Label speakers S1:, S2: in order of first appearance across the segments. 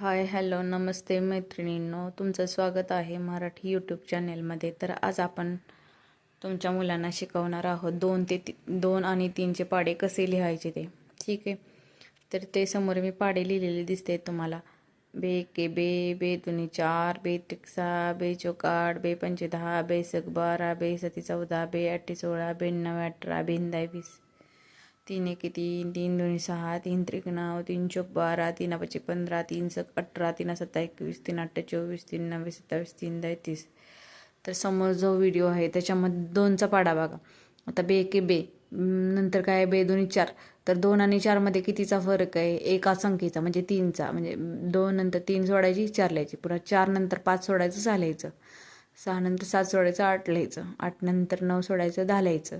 S1: Hi hello नमस्ते मैत्रिणींनो. तुमचं स्वागत आहे मराठी यूट्यूब चॅनेलमध्ये तर आज आपण तुमच्या मुलांना शिकवणार आहोत दोन ते ती दोन आणि तीनचे पाडे कसे लिहायचे ते. ठीक आहे? तर ते समोर मी पाडे लिहिलेले दिसते तुम्हाला. बे के बे बे दुनी चार बे तिकसा बे चौकाड बे पंचे दहा बे सक बारा बे सती चौदा बे अठ्ठे सोळा बे नव्या अठरा बेंदाय वीस. तीन एके तीन तीन दोन्ही सहा तीन त्रिक नऊ तीन चौक बारा तीन पचे पंधरा तीन सक अठरा तीन सत्ता एकवीस तीन अठ्ठा चोवीस तीन नव्वे सत्तावीस तीन दहा तीस तर समोर जो व्हिडिओ आहे त्याच्यामध्ये दोनचा पाडा बघा. आता बे के बे नंतर काय बे दोन्ही चार. तर दोन आणि चारमध्ये कितीचा फरक आहे? एका संख्येचा म्हणजे तीनचा. म्हणजे दोन नंतर तीन सोडायची चार लिहायची. पुन्हा चार नंतर पाच सोडायचं सहा लिहायचं. सहा नंतर सात सोडायचं आठ लिहायचं. आठ नंतर नऊ सोडायचं दहा लिहायचं.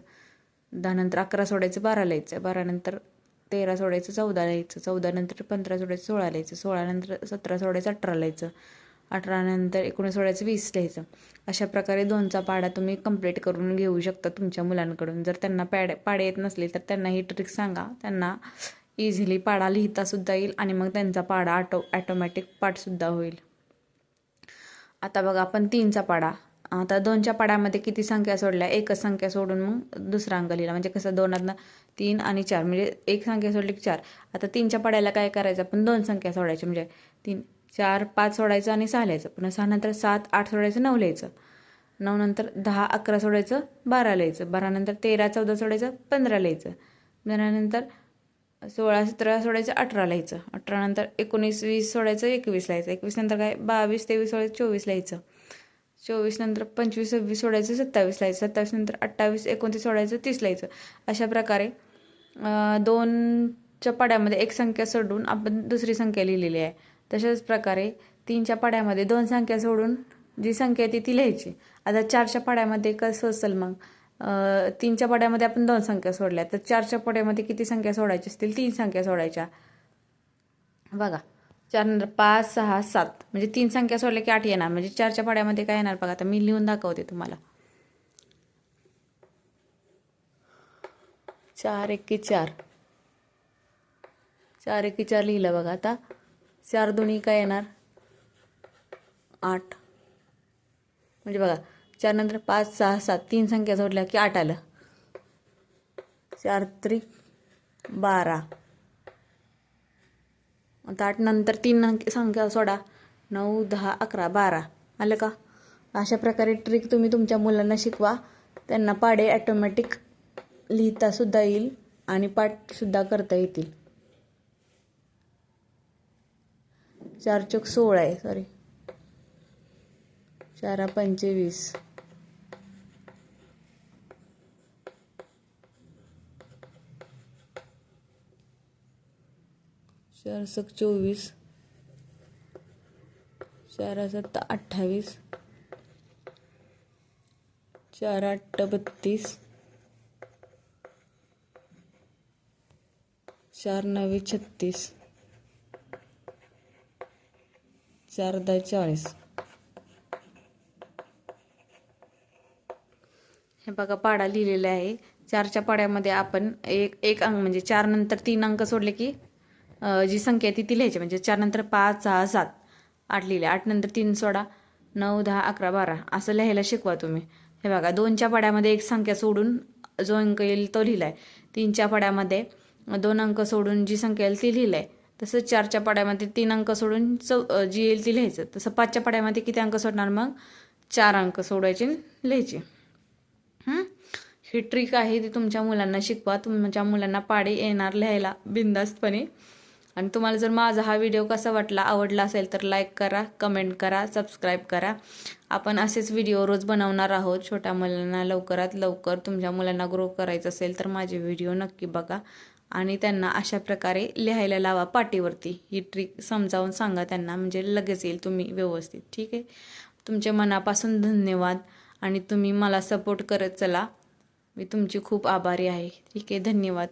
S1: दहानंतर अकरा सोडायचं बारा लिहायचं. बारा नंतर तेरा सोडायचं चौदा लिहायचं. चौदानंतर पंधरा सोडायचं सोळा लिहायचं. सोळानंतर सतरा सोडायचं अठरा लिहायचं. अठरानंतर एकोणीस सोडायचं वीस लिहायचं. अशा प्रकारे दोनचा पाडा तुम्ही कंप्लीट करून घेऊ शकता तुमच्या मुलांकडून. जर त्यांना पॅड पाडे येत नसले तर त्यांना ही ट्रिक सांगा. त्यांना इझिली पाडा लिहितासुद्धा येईल आणि मग त्यांचा पाडा ऑटो ॲटोमॅटिक पाठसुद्धा होईल. आता बघा आपण तीनचा पाडा. आता दोनच्या पाड्यामध्ये किती संख्या सोडल्या? एकच संख्या सोडून मग दुसरा अंक लिहिला. म्हणजे कसं दोनातनं तीन आणि चार. म्हणजे एक संख्या सोडली की चार. आता तीनच्या पाड्याला काय करायचं? आपण दोन संख्या सोडायच्या. म्हणजे तीन चार पाच सोडायचं आणि सहा लिहायचं. पुन्हा सहा नंतर सात आठ सोडायचं नऊ लिहायचं. नऊ नंतर दहा अकरा सोडायचं बारा लिहायचं. बारा नंतर तेरा चौदा सोडायचं पंधरा लिहायचं. त्यानंतर सोळा सतरा सोडायचं अठरा लिहायचं. अठरा नंतर एकोणीस वीस सोडायचं एकवीस लिहायचं. एकवीस नंतर काय? बावीस तेवीस सोडायचं चोवीस लिहायचं. चोवीस नंतर पंचवीस सव्वीस सोडायचं सत्तावीस लिहायचं सत्तावीस नंतर अठ्ठावीस एकोणतीस सोडायचं तीस लिहायचं अशा प्रकारे दोनच्या पाड्यामध्ये एक संख्या सोडून आपण दुसरी संख्या लिहिलेली आहे. तशाच प्रकारे तीनच्या पाड्यामध्ये दोन संख्या सोडून जी संख्या आहे ती ती लिहायची. आता चारच्या पाड्यामध्ये कसं असेल मग तीनच्या पाड्यामध्ये आपण दोन संख्या सोडल्या. तर चारच्या पाड्यामध्ये किती संख्या सोडायची असतील? तीन संख्या सोडायच्या. बघा. चार नंतर पाच सहा सात. म्हणजे तीन संख्या सोडल्या की आठ येणार. म्हणजे चारच्या पाड्यामध्ये काय येणार बघा. आता मी लिहून दाखवते तुम्हाला. चार एके चार. चार एके चार लिहिलं बघा आता. चार दोन्ही काय येणार? आठ. म्हणजे बघा चार नंतर पाच सहा सात. तीन संख्या सोडल्या की आठ आलं. चार त्रिक बारा. आता आठ नंतर तीन संख्या सोडा. नऊ दहा अकरा बारा. आलं का? अशा प्रकारे ट्रिक तुम्ही तुमच्या मुलांना शिकवा. त्यांना पाडे ॲटोमॅटिक लिहितासुद्धा येईल आणि पाठसुद्धा करता येतील. चार चौक सोळा आहे सॉरी चारा पंचवीस. चार सक चोवीस. चार सत्ता अठ्ठावीस. चार आठ बत्तीस. चार नवे छत्तीस. चार दहा चाळीस. हे बघा पाडा लिहिलेला आहे. चारच्या पाड्यामध्ये आपण एक एक अंक म्हणजे चार नंतर तीन अंक सोडले की जी संख्या आहे ती ती लिहायची. म्हणजे चार नंतर पाच सहा सात. आठ लिहिले. आठ नंतर तीन सोडा. नऊ दहा अकरा बारा. असं लिहायला शिकवा तुम्ही. हे बघा दोनच्या पाड्यामध्ये एक संख्या सोडून जो अंक येईल तो लिहिला आहे तीनच्या पाड्यामध्ये दोन अंक सोडून जी संख्या येईल ती लिहिलं आहे तसंच चारच्या पाड्यामध्ये तीन अंक सोडून चौ जी येईल ती लिहायचं. तसं पाचच्या पाड्यामध्ये किती अंक सोडणार मग? चार अंक सोडायचे लिहायचे. ही? ट्रिक आहे ती तुमच्या मुलांना शिकवा. तुमच्या मुलांना पाडे येणार लिहायला बिंदास्तपणे आणि तुम्हाला जर माझा हा व्हिडिओ कसा वाटला आवडला असेल तर लाईक करा कमेंट करा सबस्क्राईब करा. आपण असेच व्हिडिओ रोज बनवणार आहोत. छोट्या मुलांना लवकरात लवकर तुमच्या मुलांना ग्रो करायचं असेल तर माझे व्हिडिओ नक्की बघा. आणि त्यांना अशा प्रकारे लिहायला लावा पाटीवरती ही ट्रिक समजावून सांगा त्यांना म्हणजे लगेच येईल तुम्ही व्यवस्थित. ठीक आहे? तुमच्या मनापासून धन्यवाद. आणि तुम्ही मला सपोर्ट करत चला. मी तुमची खूप आभारी आहे. ठीक आहे? धन्यवाद.